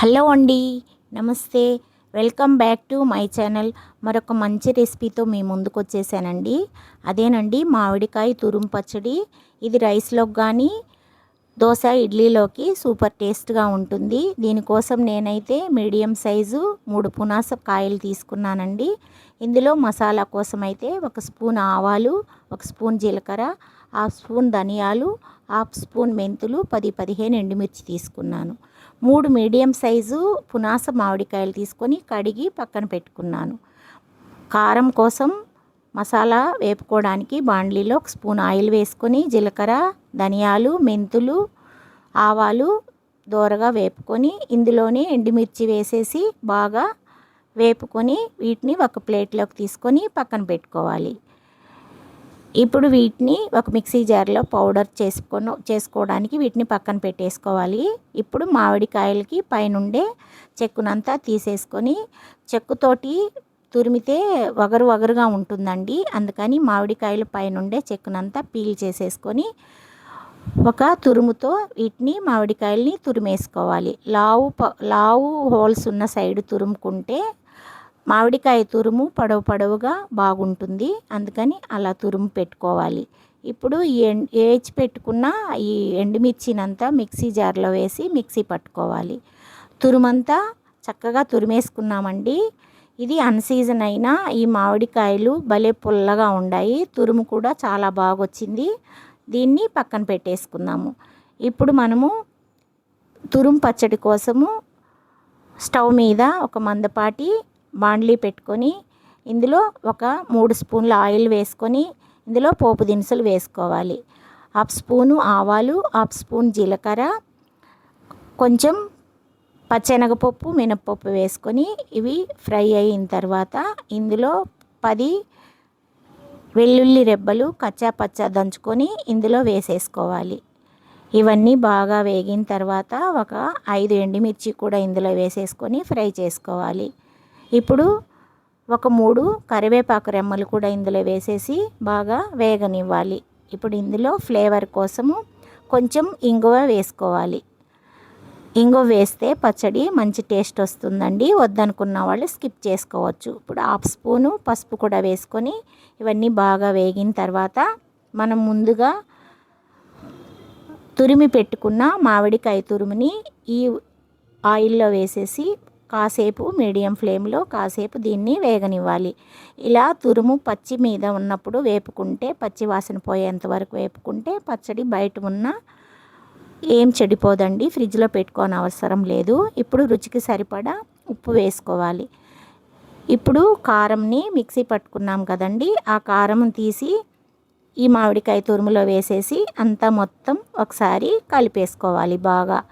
Hello అండి నమస్తే. Welcome back to my channel. మరొక మంచి రెసిపీతో మీ ముందుకు వచ్చేసానండి. అదేనండి మామిడికాయ తురుము పచ్చడి. ఇది రైస్లోకి కానీ దోశ ఇడ్లీలోకి సూపర్ టేస్ట్గా ఉంటుంది. దీనికోసం నేనైతే మీడియం సైజు మూడు పునాస కాయలు తీసుకున్నానండి. ఇందులో మసాలా కోసం అయితే ఒక స్పూన్ ఆవాలు ఒక స్పూన్ జీలకర్ర హాఫ్ స్పూన్ ధనియాలు హాఫ్ స్పూన్ మెంతులు పది పదిహేను ఎండుమిర్చి తీసుకున్నాను. మూడు మీడియం సైజు పునాస మామిడికాయలు తీసుకొని కడిగి పక్కన పెట్టుకున్నాను. కారం కోసం మసాలా వేపుకోవడానికి బాండ్లీలో ఒక స్పూన్ ఆయిల్ వేసుకొని జీలకర్ర ధనియాలు మెంతులు ఆవాలు దోరగా వేపుకొని ఇందులోనే ఎండుమిర్చి వేసేసి బాగా వేపుకొని వీటిని ఒక ప్లేట్లోకి తీసుకొని పక్కన పెట్టుకోవాలి. ఇప్పుడు వీటిని ఒక మిక్సీ జార్లో పౌడర్ చేసుకొని చేసుకోవడానికి వీటిని పక్కన పెట్టేసుకోవాలి. ఇప్పుడు మామిడికాయలకి పైనుండే చెక్కునంతా తీసేసుకొని చెక్కుతోటి తురిమితే వగరు వగరుగా ఉంటుందండి. అందుకని మామిడికాయల పైనుండే చెక్కునంతా పీల్ చేసేసుకొని ఒక తురుముతో వీటిని మామిడికాయల్ని తురిమేసుకోవాలి. లావు లావు హోల్స్ ఉన్న సైడ్ తురుముకుంటే మామిడికాయ తురుము పొడవు పొడవుగా బాగుంటుంది. అందుకని అలా తురుము పెట్టుకోవాలి. ఇప్పుడు ఏచి పెట్టుకున్న ఈ ఎండుమిర్చినంతా మిక్సీ జార్లో వేసి మిక్సీ పట్టుకోవాలి. తురుమంతా చక్కగా తురిమేసుకున్నామండి. ఇది అన్సీజన్ అయినా ఈ మామిడికాయలు భలే పుల్లగా ఉన్నాయి తురుము కూడా చాలా బాగా వచ్చింది దీన్ని పక్కన పెట్టేసుకుందాము. ఇప్పుడు మనము తురుము పచ్చడి కోసము స్టవ్ మీద ఒక మందపాటి బాండ్లీ పెట్టుకొని ఇందులో ఒక మూడు స్పూన్ల ఆయిల్ వేసుకొని ఇందులో పోపు దినుసులు వేసుకోవాలి. హాఫ్ స్పూను ఆవాలు హాఫ్ స్పూన్ జీలకర్ర కొంచెం పచ్చెనగపప్పు మినప్పప్పు వేసుకొని ఇవి ఫ్రై అయిన తర్వాత ఇందులో పది వెల్లుల్లి రెబ్బలు కచ్చా పచ్చా దంచుకొని ఇందులో వేసేసుకోవాలి. ఇవన్నీ బాగా వేగిన తర్వాత ఒక ఐదు ఎండుమిర్చి కూడా ఇందులో వేసేసుకొని ఫ్రై చేసుకోవాలి. ఇప్పుడు ఒక మూడు కరివేపాకు రెమ్మలు కూడా ఇందులో వేసేసి బాగా వేగనివ్వాలి. ఇప్పుడు ఇందులో ఫ్లేవర్ కోసము కొంచెం ఇంగువ వేసుకోవాలి. ఇంగు వేస్తే పచ్చడి మంచి టేస్ట్ వస్తుందండి. వద్దనుకున్న వాళ్ళు స్కిప్ చేసుకోవచ్చు. ఇప్పుడు హాఫ్ స్పూను పసుపు కూడా వేసుకొని ఇవన్నీ బాగా వేగిన తర్వాత మనం ముందుగా తురిమి పెట్టుకున్న మామిడికాయ తురుముని ఈ ఆయిల్లో వేసేసి కాసేపు మీడియం ఫ్లేమ్లో కాసేపు దీన్ని వేగనివ్వాలి. ఇలా తురుము పచ్చి మీద ఉన్నప్పుడు వేపుకుంటే పచ్చి వాసన పోయేంత వరకు వేపుకుంటే పచ్చడి బయట ఉన్న ఏం చెడిపోదండి ఫ్రిడ్జ్లో పెట్టుకోని అవసరం లేదు. ఇప్పుడు రుచికి సరిపడా ఉప్పు వేసుకోవాలి. ఇప్పుడు కారంని మిక్సీ పట్టుకున్నాం కదండి ఆ కారం తీసి ఈ మామిడికాయ తురుములో వేసేసి అంతా మొత్తం ఒకసారి కలిపేసుకోవాలి బాగా.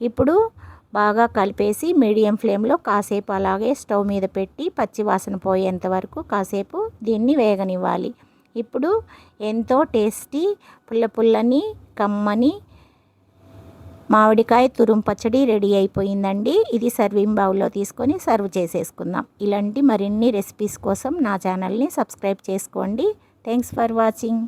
ఇప్పుడు బాగా కలిపేసి మీడియం ఫ్లేమ్లో కాసేపు అలాగే స్టవ్ మీద పెట్టి పచ్చివాసన పోయేంత వరకు కాసేపు దీన్ని వేగనివ్వాలి. ఇప్పుడు ఎంతో టేస్టీ పుల్ల పుల్లని కమ్మని మామిడికాయ తురుం పచ్చడి రెడీ అయిపోయిందండి. ఇది సర్వింగ్ బౌల్లో తీసుకొని సర్వ్ చేసేసుకుందాం. ఇలాంటి మరిన్ని రెసిపీస్ కోసం నా ఛానల్ని సబ్స్క్రైబ్ చేసుకోండి. Thanks for watching